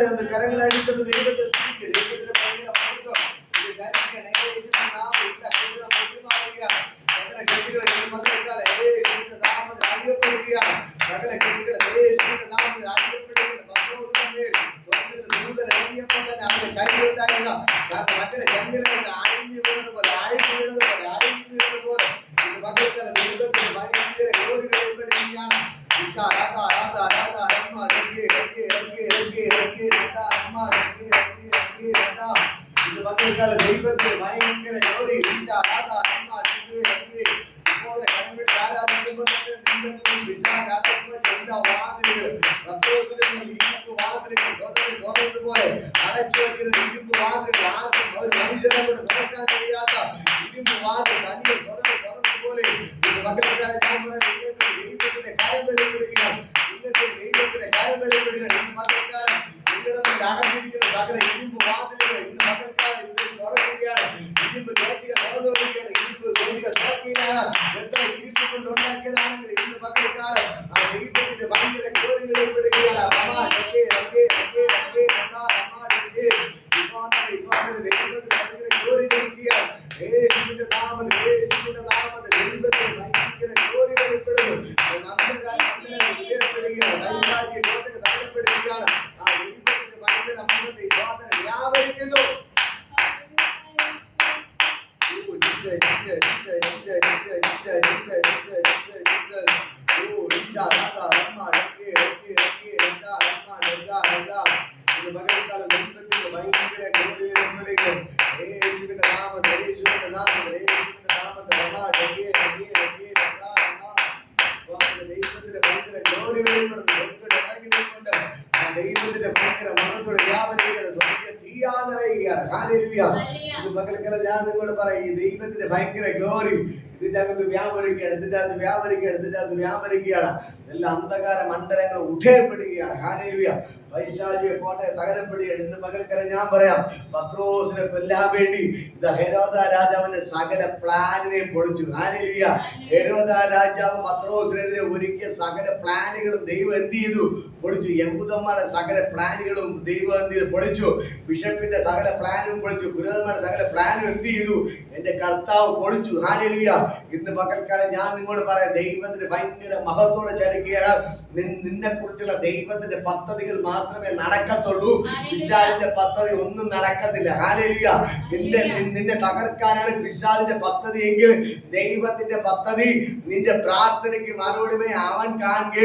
A: എന്ന് കരങ്ങളടിച്ചത് ദൈവത്തെ. ദൈവത്തിന്റെ ഭയങ്കര മക്കളെ കെട്ടുകൾ പൊട്ടിമാറുകയാണ്. സകല കെട്ടുകളെ ഈ പകൽക്കാലം യേശുവിന്റെ നാമത്തിൽ അറിയപ്പെടുകയാണ് സകല കെട്ടുകൾ യേശുവിന്റെ നാമത്തിൽ അറിയപ്പെടുകയാണ് പത്രോസിന്റെ മേൽ സ്വർഗത്തിൽ ദൂതൻ ഇറങ്ങിയപ്പോൾ തന്നെ അവന്റെ കൈയിലുണ്ടായിരുന്ന സകല മക്കളെ ചങ്ങലകൾ അഴിഞ്ഞു വീണത് പോലെ അഴിഞ്ഞു വീണത് പോലെ അഴിഞ്ഞു വീണത് പോലെ ഇത് പകൽക്കാലം ദൈവത്തിന് ഭയങ്കര ഗ്ലോറികൾ ഉൾപ്പെടുകയാണ് ഇക്ക, രാധ, രാധ, രാധ, രമ്മ, രംഗി, രംഗി, രംഗി, രംഗി, രംഗി, രാധ, രമ്മ, രംഗി, രംഗി, രംഗി, പകൽക്കാലം നിങ്ങളുടെ മുന്നിൽ അടഞ്ഞിരിക്കുന്ന സകല ഇരുമ്പ് വാതിലുകൾ ഇന്ന് പകൽക്കാലം ഇത് തുറക്കുകയാണ് ഇരുമ്പ് കേട്ടികൾ തുറന്നുകൊണ്ടിരിക്കുകയാണ് ഇരുമ്പ് കേട്ടികൾ തുറക്കുകയാണ് ദൈവത്തിന്റെ ഭയങ്കര മഹത്തോടെ വ്യാപരിക്കുകയാണ് തീയാന്നറിയുകയാണ് ഹാലേലുയ ഇത് പകൽക്കല ഞാൻ നിങ്ങളോട് പറയും ഈ ദൈവത്തിന്റെ ഭയങ്കര ഗ്ലോറി. ഇതിന്റെ അകത്ത് വ്യാപരിക്കുകയാണ്. ഇതിന്റെ അകത്ത് വ്യാപരിക്കുകയാണ്. ഇതിന്റെ അകത്ത് വ്യാപരിക്കുകയാണ്. എല്ലാ അന്ധകാര മണ്ഡലങ്ങൾ ഉഠയപ്പെടുകയാണ് ഹാലേലുയ പൈശാചിക കോട്ടയെ തകരപ്പെടുകയാണ് ഇന്ന് പകൽക്കര ഞാൻ പറയാം. പത്രോസിനെ കൊല്ലാൻ വേണ്ടി ഹെരോദ രാജാവിന്റെ സകല പ്ലാനിനെ പൊളിച്ചു. ഹാലേലുയ ഹെരോദ രാജാവ് പത്രോസിനെതിരെ ഒരുക്കിയ സകല പ്ലാനുകളും ദൈവം എന്ത് ചെയ്തു? പൊളിച്ചു. യഹൂദന്മാരുടെ സകല പ്ലാനുകളും ദൈവം എന്ത് ചെയ്തു? പൊളിച്ചു. ബിഷപ്പിന്റെ സകല പ്ലാനും പൊളിച്ചു. ഗുരുതന്മാരുടെ സകല പ്ലാനും എന്ത് ചെയ്തു? എന്റെ കർത്താവ് പൊളിച്ചു. ഹാലേലുയ ഇന്ന് പകൽക്കാലം ഞാൻ നിങ്ങളോട് പറയാം. ദൈവത്തിന്റെ ഭയങ്കര മഹത്തോടെ ചലിക്കുകയാണ്. നിന്നെ കുറിച്ചുള്ള ദൈവത്തിന്റെ പദ്ധതികൾ മാത്രമേ നടക്കത്തുള്ളൂ. പിശാലിന്റെ പദ്ധതി ഒന്നും നടക്കത്തില്ല. ഹാലേലുയ നിന്റെ നിന്റെ നിന്നെ തകർക്കാനാണ് പിശാലിന്റെ പദ്ധതി എങ്കിൽ ദൈവത്തിന്റെ പദ്ധതി നിന്റെ പ്രാർത്ഥനയ്ക്ക് മറുപടി അവൻ കാണുക.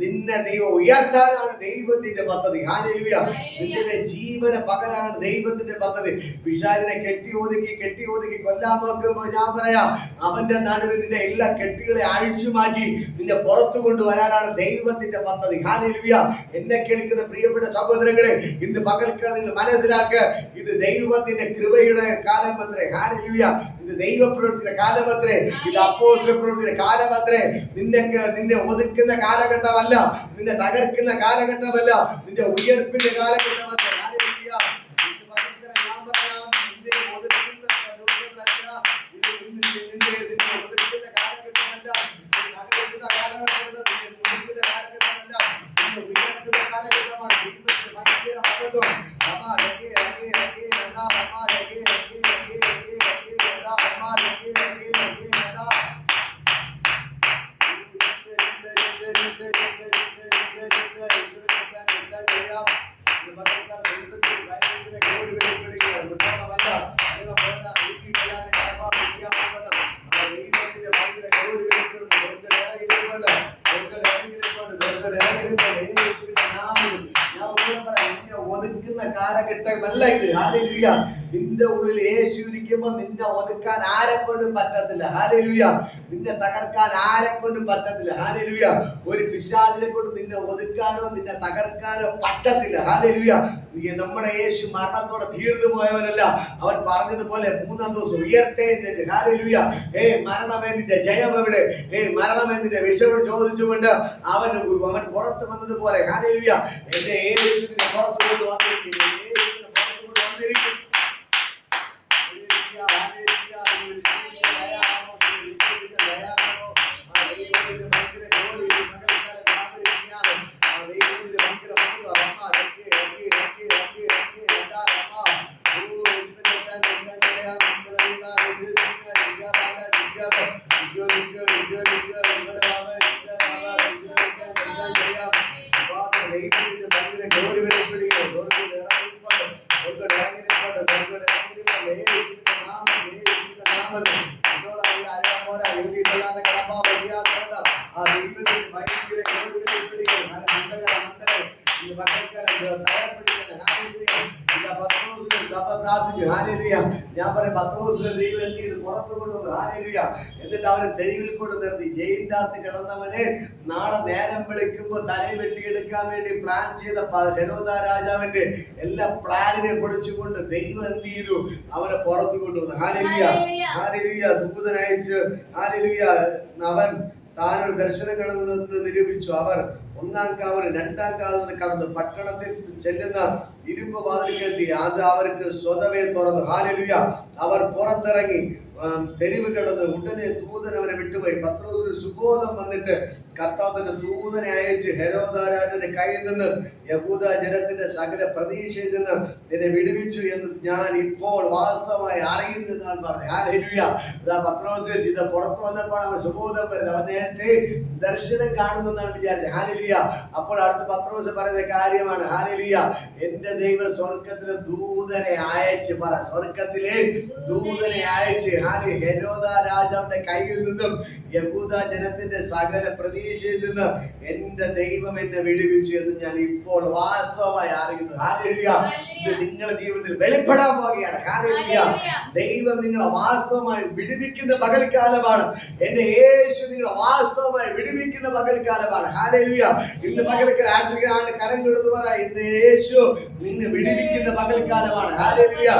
A: നിന്നെ ദൈവം ഉയർത്താനാണ് ദൈവത്തിന്റെ പദ്ധതി. ഹാലേലുയ നിന്റെ ജീവന പകരാണ് ദൈവത്തിന്റെ പദ്ധതി. പിശാലിനെ കെട്ടി ഒതുക്കി കെട്ടി ഒതുക്കി കൊല്ലാൻ നോക്കുമ്പോൾ ഞാൻ പറയാം അവന്റെ നടുവിൽ നിന്റെ എല്ലാ കെട്ടികളെ അഴിച്ചു മാറ്റി നിന്നെ പുറത്തു കൊണ്ടുവരാനാണ് ദൈവത്തിന്റെ പദ്ധതി. ഹാലേലുയ എന്നെ കേൾക്കുന്ന പ്രിയപ്പെട്ട സഹോദരങ്ങളെ ഇന്ന് പകൽക്കാലം നിങ്ങൾ മനസ്സിലാക്കുക ഇത് ദൈവത്തിന്റെ കൃപയുടെ കാലമത്രേ ഹാലേലുയ ഇത് ദൈവപ്രവൃത്തിയുടെ കാലമത്രേ ഇത് അപ്പോസ്തല പ്രവൃത്തിയുടെ കാലമത്രേ നിന്നെ നിന്നെ ഒതുക്കുന്ന കാലഘട്ടമല്ല നിന്നെ തകർക്കുന്ന കാലഘട്ടമല്ല നിന്റെ ഉയർപ്പിന്റെ കാലഘട്ടമത്രേ ഹാലേലുയ ഇന്ന് പകൽക്കാലം ഞാൻ പറയാം നിന്നെ ഒതുക്കുന്ന കാലഘട്ടമല്ല. ഇത് നിന്നെ നിന്നെ നിന്നെ ഒതുക്കുന്ന കാലഘട്ടമല്ല നിന്നെ തകർക്കുന്ന കാലഘട്ടമല്ല നിന്നെ ഒതുക്കുന്ന കാലഘട്ടമല്ല നിന്നെ ഉയർത്തുന്ന കാലഘട്ടമാണ് ദൈവത്തിന്റെ ഭയങ്കര മഹത്വം അമ്മാ ഒതുക്കാൻ ആരെ കൊണ്ടും പറ്റത്തില്ല. ഹാലേലുയ നിന്നെ തകർക്കാൻ ആരെ കൊണ്ടും പറ്റത്തില്ല. ഹാലേലുയ ഒരു പിശാചിനെ കൊണ്ട് നിന്നെ ഒതുക്കാനോ നിന്നെ തകർക്കാനോ പറ്റത്തില്ല. ഹാലേലുയ നമ്മുടെ യേശു മരണത്തോടെ തീർന്നു പോയവനല്ല. അവൻ പറഞ്ഞതുപോലെ മൂന്നാം ദിവസം ഉയർത്തേന്നിട്ട് ഹാലേലുയ ഏ മരണമേ നിന്റെ ജയം എവിടെ? ഏ മരണമേ നിന്റെ വിഷയോട് ചോദിച്ചുകൊണ്ട് അവൻ അവൻ പുറത്ത് വന്നതുപോലെ ഹാലേലുയ എന്റെ യേശുവിനെ പുറത്തു കൊണ്ട് വന്നിരിക്കുന്നു. യേശുവിനെ പുറത്തു കൊണ്ട് വന്നിരിക്കും ഹല്ലേലൂയ, ഹല്ലേലൂയ. ദയാവാമോ, ദൈവത്തിന്റെ ദയാവാമോ. ആ ദൈവത്തിന്റെ ഭയങ്കര ജോലി ഈ പകൽക്കാലം വ്യാപരിക്കുകയാണ്. ആ ദൈവത്തിന്റെ ഭയങ്കര മഹത്വം. റമ്മ, രക്കെ, രക്കെ, രക്കെ, രക്കെ, രക്കെ, രണ്ടാ, റമ്മ. ഓ, യേശുവിന്റെ ദയ, ദയ, ദയ, മന്ദിരമില്ല, യേശുവിന്റെ ദിഗബാല, ദിഗബ. ദിഗ, ദിഗ, ദിഗ, ദിഗ, ദിഗബാല, ദിഗബാല, ദിഗ, ദിഗ, ദയ, ദയ. വാ, ദൈവത്തിന്റെ ഭയങ്കര ജോലി വെളിപ്പെടുകയാണ്. സ്വർഗത്തിൽ ഇറങ്ങിക്കൊണ്ട്, സ്വർഗത്തിൽ ഇറങ്ങിക്കൊണ്ട്, സ്വർഗത്തിൽ ഇറങ്ങിക്കൊണ്ട്, യേശുവിന്റെ നാമം, യേശുവിന്റെ നാമത്തിൽ നിന്നോടുള്ള അരമോര എഴുതിയിട്ടുള്ളവരുടെ കടമ്പ വയ്യാത്തോണ്ട് ആ ദൈവത്തിന്റെ ഭയങ്കര ജോലി വെളിപ്പെടുകയാണ്. നല്ല മന്ദകര മന്ദരം ഈ മക്കൾക്കാരെ തയ്യാറപ്പെടുകയാണ്. ഹാലേലൂയ. ഇതാ പത്രോസിനെ സഭ പ്രാർത്ഥിച്ചു. ഹാലേലൂയ. ഞാൻ പറയും പത്രോസിനെ ദൈവം എന്ത് ചെയ്തു പുറത്തു കൊണ്ടുവന്നു ഹാലേലൂയ എന്നിട്ട് അവരെ തെരുവിൽ കൊണ്ട് നിർത്തി ജയിലിനകത്ത് കിടന്നവനെ നാളെ നേരം വിളിക്കുമ്പോൾ തലയിൽ വെട്ടിയെടുക്കാൻ വേണ്ടി പ്ലാൻ ചെയ്ത ഹെരോദ രാജാവിന്റെ എല്ലാ പ്ലാനിനെ പൊളിച്ചുകൊണ്ട് ദൈവം എന്ത് ചെയ്തു അവനെ പുറത്തു കൊണ്ടുവന്നു
B: ഹല്ലേലൂയ.
A: ഹാലേലൂയ ദൂതനയച്ച് ഹാലേലൂയ അവൻ താനൊരു ദർശനങ്ങളിൽ നിന്ന് നിരൂപിച്ചു അവർ ഒന്നാം കാവലും രണ്ടാം കാവലും കടന്ന് പട്ടണത്തിൽ ചെല്ലുന്ന ഇരുമ്പ് വാതിൽക്കെത്തി അത് അവർക്ക് സ്വതവേ തുറന്നു ഹാലലുയ അവർ പുറത്തിറങ്ങി ആം, തെരുവ് കിടന്ന് ഉടനെ ദൂതൻ അവനെ വിട്ടുപോയി പത്രോസിന് സുബോധം വന്നിട്ട് കർത്താവിന്റെ ദൂതനെ അയച്ച് ഹെരോദാരാജന്റെ കയ്യിൽ നിന്ന് യഹൂദ ജനത്തിന്റെ സകല പ്രതീക്ഷയിൽ നിന്ന് നിന്നെ വിടുവിച്ചു എന്ന് ഞാൻ ഇപ്പോൾ വാസ്തവമായി അറിയുന്നു എന്നാണ് പറഞ്ഞത് ഹാലലുയ ഇതാ പുറത്തു വന്നപ്പോൾ സുബോധം വരുന്നത്. അവൻ ദർശനം കാണുമെന്നാണ് വിചാരിച്ചത്. ഹാലിലിയ അപ്പോൾ അടുത്ത പത്രോസ് പറയുന്ന കാര്യമാണ്. ഹാലിലിയ എന്റെ ദൈവ സ്വർഗത്തിലെ ദൂതനെ അയച്ച് പറ. സ്വർഗത്തിലെ ദൂതനെ അയച്ച്. ഹാലി ഹെരോദ രാജാവിന്റെ കയ്യിൽ നിന്നും യഹൂദ ജനത്തിന്റെ സകല പ്രതീക്ഷയിൽ നിന്ന് എന്റെ ദൈവം എന്നെ വിടുവിച്ചു എന്ന് ഞാൻ ഇപ്പോൾ വാസ്തവമായി അറിയുന്നു. നിങ്ങളുടെ ജീവിതത്തിൽ വെളിപ്പെടാൻ പോകുകയാണ് ദൈവം നിങ്ങളെ വാസ്തവമായി വിടുവിക്കുന്ന പകൽക്കാലമാണ്. എന്റെ യേശു നിങ്ങളെ വാസ്തവമായി വിടുവിക്കുന്ന പകൽക്കാലമാണ്. ഹാലിയ ഇന്ന് പകൽക്കാലം ആഴ്ചയാണ് കരം കൊടുത്തു പറ ഇന്ന് യേശു നിന്നെ വിടുവിക്കുന്ന പകൽക്കാലമാണ്. ഹാലിയ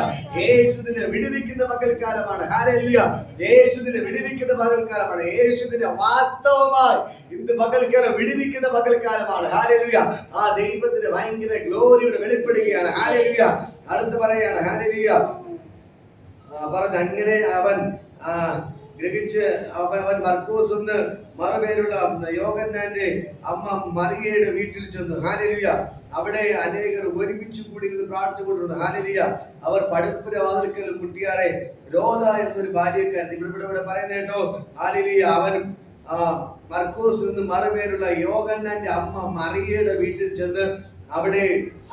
A: യേശു നിന്നെ വിടുവിക്കുന്ന പകൽക്കാലമാണ്. ഹാലിയ യേശു നിന്നെ വിടുവിക്കുന്ന പകൽക്കാലമാണ്. യേശു നിന്നെ വാസ്തവമായി ഇന്ന് പകൽക്കാലം വിടുവിക്കുന്ന പകൽക്കാലമാണ്. ഹാലലുയ ആ ദൈവത്തിന്റെ ഭയങ്കര ഗ്ലോറിയുടെ വെളിപ്പെടുകയാണ്. ഹാലലുയ അടുത്ത് പറയാണ് ഹാലലുയ പറഞ്ഞ അങ്ങനെ അവൻ ഗ്രഹിച്ച് അവൻ മർക്കോസ് ഒന്ന് മറുപേരുള്ള യോഗന്നാന്റെ അമ്മ മറിയയുടെ വീട്ടിൽ ചെന്നു. ഹാലലിയ അവിടെ അനേകർ ഒരുമിച്ച് കൂടിയിരുന്ന് പ്രാർത്ഥിച്ചുകൊണ്ടിരുന്നു. ഹാലലിയ അവർ പടുപ്പുര വാതിൽക്കൽ മുട്ടിയാറെ രോധ എന്നൊരു ഭാര്യക്കാരൻ ഇവിടെ ഇവിടെ ഇവിടെ പറയുന്ന കേട്ടോ. ഹാലലിയ അവൻ ആ മർക്കോസ് എന്ന് മറുപേരുള്ള യോഗന്നാന്റെ അമ്മ മറിയയുടെ വീട്ടിൽ ചെന്ന് അവിടെ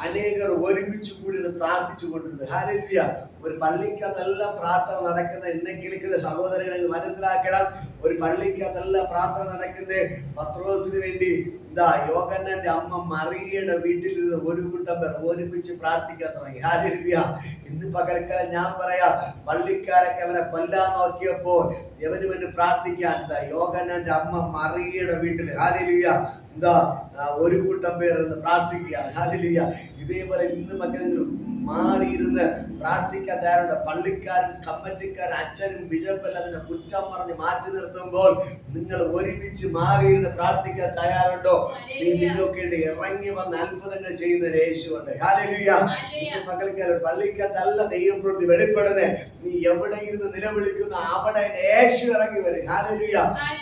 A: അനേകർ ഒരുമിച്ച് കൂടി പ്രാർത്ഥിച്ചു കൊണ്ടിരുന്നത് ഹാലല്യ ഒരു പള്ളിക്കകത്തല്ല പ്രാർത്ഥന നടക്കുന്ന എന്നെ കേൾക്കുന്ന സഹോദരങ്ങൾ മനസ്സിലാക്കണം. ഒരു പള്ളിക്കകത്തല്ല പ്രാർത്ഥന നടക്കുന്ന പത്രോസിന് വേണ്ടി ഇതാ യോഗന്നന്റെ അമ്മ മറിയയുടെ വീട്ടിൽ നിന്ന് ഒരു കൂട്ടം പേർ ഒരുമിച്ച് പ്രാർത്ഥിക്കാൻ തുടങ്ങി. ഹാലിയ ഇന്ന് പകൽക്കാലം ഞാൻ പറയാ പള്ളിക്കാരൊക്കെ അവനെ കൊല്ലാൻ നോക്കിയപ്പോൾ എവന് വേണ്ടി പ്രാർത്ഥിക്കാൻ ഇതാ യോഗന്നന്റെ അമ്മ മറിയയുടെ വീട്ടിൽ ഹാലല്യ എന്താ ഒരു കൂട്ടം പേർ എന്ന് പ്രാർത്ഥിക്കുകയാണ്. ഹാലലിയ ഇതേപോലെ ഇന്ന് മറ്റേതെങ്കിലും മാറിയിരുന്ന് പ്രാർത്ഥിക്കാൻ തയ്യാറുണ്ട്. പള്ളിക്കാരും കമ്മറ്റിക്കാരും അച്ഛനും ബിഷപ്പെല്ലാം അതിനെ കുറ്റം പറഞ്ഞ് മാറ്റി നിർത്തുമ്പോൾ നിങ്ങൾ ഒരുമിച്ച് മാറിയിരുന്ന് പ്രാർത്ഥിക്കാൻ തയ്യാറുണ്ടോ? നീ നിങ്ങൾക്ക് വേണ്ടി ഇറങ്ങി വന്ന് അത്ഭുതങ്ങൾ ചെയ്യുന്ന യേശുണ്ട് ഹാലലിയ ഇന്ന് മക്കൾക്കാരും ദൈവം ദൈവപ്രവൃത്തി വെളിപ്പെടുന്നേ. നീ എവിടെ ഇരുന്ന് നിലവിളിക്കുന്ന അവിടെ യേശു ഇറങ്ങി വരും. ഹാലലിയ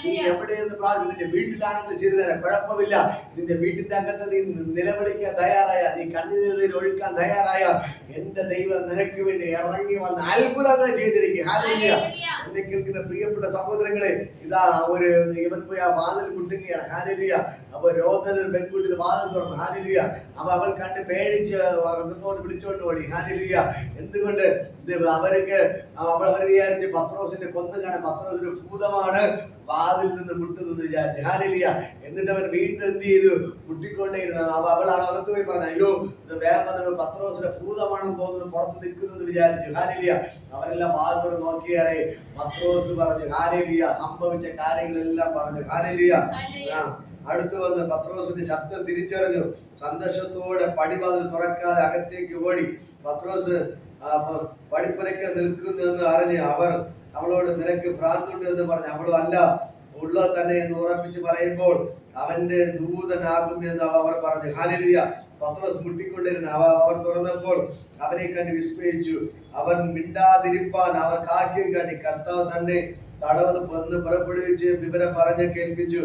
A: നീ എവിടെ ഇരുന്ന് പ്രാർത്ഥിക്കുന്നു? വീട്ടിലാണെങ്കിലും ചെയ്തു തരാം തന്നെ കുഴപ്പമില്ല. നിന്റെ വീട്ടിന്റെ അകത്ത് നീ നിലവിളിക്കാൻ തയ്യാറായ. നീ കണ്ണുനീരിൽ ഒഴുക്കാൻ തയ്യാറായ. എന്റെ ദൈവം നിനക്ക് വേണ്ടി ഇറങ്ങി വന്ന അത്ഭുതങ്ങൾ ചെയ്തിരിക്കും. എന്നെ കേൾക്കുന്ന പ്രിയപ്പെട്ട സഹോദരങ്ങളെ ഇതാ ഒരു ഇവൻ പോയി ആ വാതിൽ മുട്ടുകയാണ്. ഹാലിലിയ അപ്പൊ രോഗത്തിൽ പെൺകുട്ടി വാതിൽ തുറന്നു. ഹാലിലിയ അപ്പൊ അവൾ കണ്ട് പേടിച്ച് അകത്തോട് വിളിച്ചോണ്ട് ഓടി. ഹാലിലിയ എന്തുകൊണ്ട്? അവർക്ക് അവൾ അവർ വിചാരിച്ച് പത്രോസിന്റെ കൊന്നു കാണാൻ പത്രോസിന്റെ ഭൂതമാണ്. വാതിൽ നിന്ന് മുട്ടുന്നു വിചാരിച്ചു ഹാലിയ എന്നിട്ട് അവൻ വീണ്ടും എന്ത് ചെയ്തു? മുട്ടിക്കൊണ്ടേയിരുന്നു. അപ്പൊ അവളാണ് അകത്ത് പോയി പറഞ്ഞു അയ്യോ ഇത് വേറെ പത്രോസിന്റെ ഭൂതമാണെന്ന് തോന്നുന്നു പുറത്ത് നിൽക്കുന്നു വിചാരിച്ചു. ഹാലിയ അവരെല്ലാം വാതിൽ നോക്കിയാറേ. പത്രോസ് പറഞ്ഞു ഹാലിയ സംഭവിച്ച കാര്യങ്ങളെല്ലാം പറഞ്ഞു. ഹാലിയ അടുത്തു വന്ന് പത്രോസിന്റെ ശബ്ദം തിരിച്ചറിഞ്ഞു. സന്തോഷത്തോടെ പടിവാതിൽ തുറക്കാതെ അകത്തേക്ക് ഓടി പത്രോസ് പടിപ്പുരയ്ക്ക് നിൽക്കുന്നെന്ന് അറിഞ്ഞ് അവർ അവളോട് നിനക്ക് ഭ്രാന്തുണ്ട് എന്ന് പറഞ്ഞു അവളും അല്ല ഉള്ളത് തന്നെ എന്ന് ഉറപ്പിച്ച് പറയുമ്പോൾ അവന്റെ ദൂതനാകുന്നു എന്ന് അവ- അവർ പറഞ്ഞു. ഹാലിയ പത്രോസ് മുട്ടിക്കൊണ്ടിരുന്ന. അവ അവർ തുറന്നപ്പോൾ അവനെ കണ്ട് വിസ്മയിച്ചു. അവൻ മിണ്ടാതിരിപ്പാൻ അവർ കാക്കിയും കണ്ടി കർത്താവ് തന്നെ തടവെന്ന് വന്ന് പുറപ്പെടുവിച്ച് വിവരം പറഞ്ഞ് കേൾപ്പിച്ചു.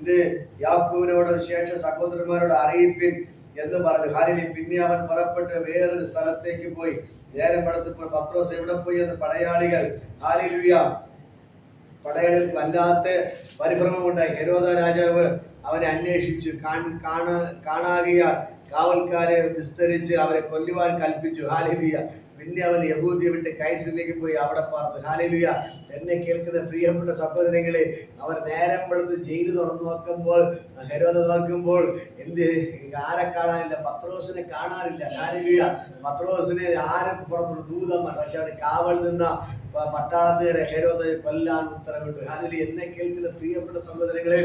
A: ഇത് യാക്കോവിനോടും ശേഷ സഹോദരന്മാരോട് അറിയിപ്പിൻ എന്ന് പറഞ്ഞു. ഹാലിലി പിന്നെ അവൻ പുറപ്പെട്ട് വേറൊരു സ്ഥലത്തേക്ക് പോയി. നേരം എടുത്തപ്പോൾ പത്രോസ് എവിടെ പോയി എന്ന് പടയാളികൾ ഹാലിലുയ. പടയാളികൾ വല്ലാത്ത പരിഭ്രമമുണ്ടായി ഹെരോദ രാജാവ് അവനെ അന്വേഷിച്ചു. കാണാകിയ കാണാ കാവൽക്കാരെ വിസ്തരിച്ച് അവരെ കൊല്ലുവാൻ കൽപ്പിച്ചു. ഹാലിലിയ. പിന്നെ അവൻ യഹൂദിയെ വിട്ട് കൈസിലേക്ക് പോയി അവിടെ പാർത്ത്. ഹാലിലുയ. എന്നെ കേൾക്കുന്ന പ്രിയപ്പെട്ട സഹോദരങ്ങളെ അവർ നേരം വെളുത്ത് ജയിൽ തുറന്നു നോക്കുമ്പോൾ ഹെരോദ നോക്കുമ്പോൾ എന്ത്? ആരെ കാണാനില്ല പത്രോസിനെ കാണാനില്ല. ഹാലിലുയ. പത്രോസിനെ ആരും പുറത്തുള്ള ദൂതന്മാർ പക്ഷെ അവിടെ കാവൽ നിന്ന പട്ടാളത്തിലെ ഹെരോദ കൊല്ലാൻ ഉത്തരവിട്ടു. അതിൽ എന്നെ കേൾക്കുന്ന പ്രിയപ്പെട്ട സഹോദരങ്ങളെ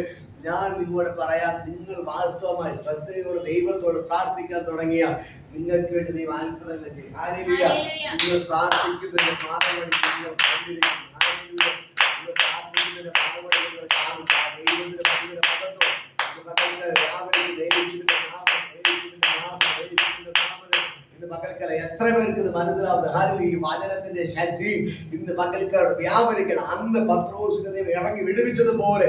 A: ഞാൻ നിങ്ങളോട് പറയാം നിങ്ങൾ വാസ്തവമായി ശ്രദ്ധയോട് ദൈവത്തോട് പ്രാർത്ഥിക്കാൻ തുടങ്ങിയ നിങ്ങൾക്ക് വേണ്ടി ദൈവം അത്ഭുതങ്ങൾ ചെയ്യും.
B: ഹല്ലേലൂയ.
A: നിങ്ങൾ പ്രാർത്ഥിക്കുന്നതിന്റെ പാതമടി നിങ്ങൾ കണ്ടിരിക്കും ഹാലേലൂയ. നിങ്ങൾ പ്രാർത്ഥിക്കുന്നതിന്റെ മാതൃകടി നിങ്ങൾ കാണും. ആ ദൈവത്തിന്റെ നാമം, ദൈവത്തിന്റെ നാമം, ദൈവത്തിന്റെ നാമത്തിൽ ഇന്ന് മക്കൾക്കല്ല എത്ര പേർക്ക് ഇത് മനസ്സിലാവുന്നത്? ഹാലും ഈ വചനത്തിന്റെ ശക്തി ഇന്ന് മക്കൾക്കവിടെ വ്യാപരിക്കണം. അന്ന് പത്രോസ് ഇറങ്ങി വിടുവിച്ചതുപോലെ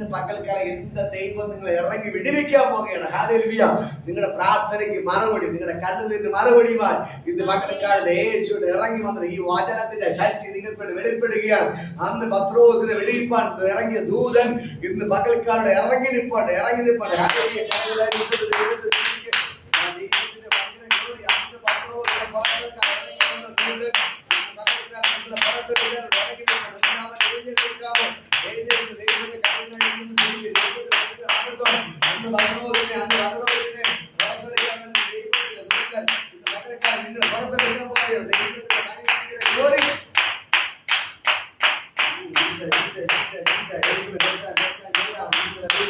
A: ഇന്ന് പകൽക്കാലം എന്ത് ദൈവം നിങ്ങൾ ഇറങ്ങി വിടിവിക്കാൻ പോകുകയാണ് ഹാലലുവിയ നിങ്ങളുടെ പ്രാർത്ഥനയ്ക്ക് മറുപടി നിങ്ങളുടെ കണ്ണുനീരിന് മറുപടിയുമായി ഇന്ന് മക്കൾക്കാരുടെ ഏച്ചോട് ഇറങ്ങി വന്ന ഈ വചനത്തിന്റെ ശക്തി നിങ്ങൾക്ക് വെളിപ്പെടുകയാണ്. അന്ന് പത്രോസിനെ വെളിയിപ്പാൻ ഇറങ്ങിയ ദൂതൻ ഇന്ന് പകൽക്കാരുടെ ഇറങ്ങി നിപ്പാണ്ട് ഇറങ്ങി നിപ്പാണ്ട് ഹാലലുവിയ Gracias.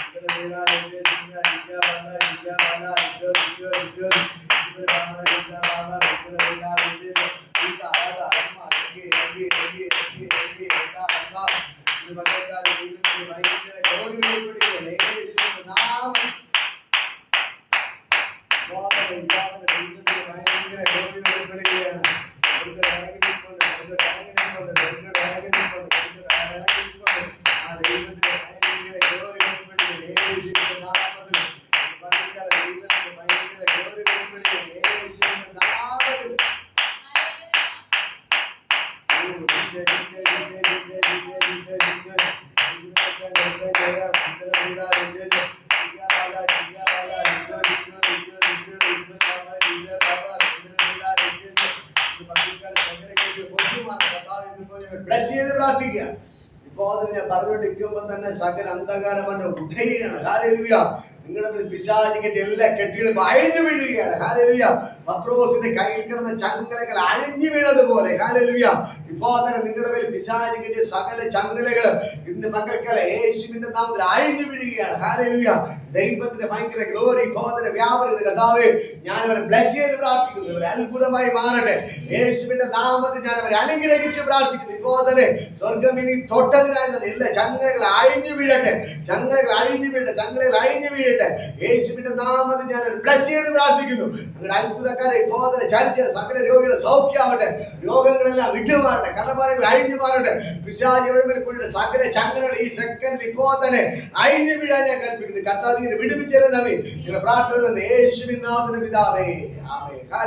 A: ചെയ്ത് പ്രാർത്ഥിക്കുക ഇപ്പോ അതിന് ഞാൻ പറഞ്ഞുകൊണ്ടിരിക്കുമ്പോ തന്നെ സകല അന്ധകാരമണ്ട് ഉടയുകയാണ് ഹാലലുയ നിങ്ങളുടെ പിശാചി കെട്ടി എല്ലാ കെട്ടികളും അഴിഞ്ഞു വീഴുകയാണ്. ഹാലലുയ പത്രോസിന്റെ കയ്യിൽ കിടന്ന ചങ്ങലകൾ അഴിഞ്ഞു വീണതുപോലെ. ഇപ്പോ തന്നെ നിങ്ങളുടെ മേൽ പിശാചി കിട്ടിയ സകല ചങ്ങലകൾ ഇന്ന് മക്കൾക്കല്ല യേശുവിന്റെ നാമത്തിൽ അഴിഞ്ഞു വീഴുകയാണ്. ഹാലലുയ ദൈവത്തിന്റെ ഭയങ്കര ഗ്ലോറി ഭോധന വ്യാപനം കർത്താവേ ഞാൻ അവരെ ബ്ലസ് ചെയ്ത് പ്രാർത്ഥിക്കുന്നു. അവരെ അത്ഭുതമായി മാറട്ടെ. യേശുവിന്റെ നാമത്തിൽ ഞാൻ അവരെ അനുഗ്രഹിച്ച് പ്രാർത്ഥിക്കുന്നു. ഇപ്പോ തന്നെ സ്വർഗം ഇനി തൊട്ടതിനായിരുന്നത് ഇല്ല. ചങ്ങലകൾ അഴിഞ്ഞു വീഴട്ടെ. ചങ്ങലകൾ അഴിഞ്ഞു വീഴട്ടെ. ചങ്ങലകൾ അഴിഞ്ഞു വീഴട്ടെ. യേശുവിന്റെ നാമത്തിൽ ഞാൻ ബ്ലസ് ചെയ്ത് പ്രാർത്ഥിക്കുന്നു. നിങ്ങളുടെ അത്ഭുതക്കാരെ ഇപ്പോൾ തന്നെ ചലിച്ച സകല രോഗികളെ സൗഖ്യമാവട്ടെ രോഗങ്ങളെല്ലാം വിട്ടുമാറട്ടെ കടപ്പാറകൾ അഴിഞ്ഞു മാറട്ടെ പിശാചിയുടെ സകല ചങ്ങലകൾ ഈ സെക്കൻഡിൽ ഇപ്പോൾ തന്നെ അഴിഞ്ഞു വീഴാൻ ഞാൻ കൽപ്പിക്കുന്നു. കർത്താവിനെ വിടുവിച്ചിരുന്നവേ പ്രാർത്ഥന യേശുവിൻ പിതാവേ. ആമേൻ.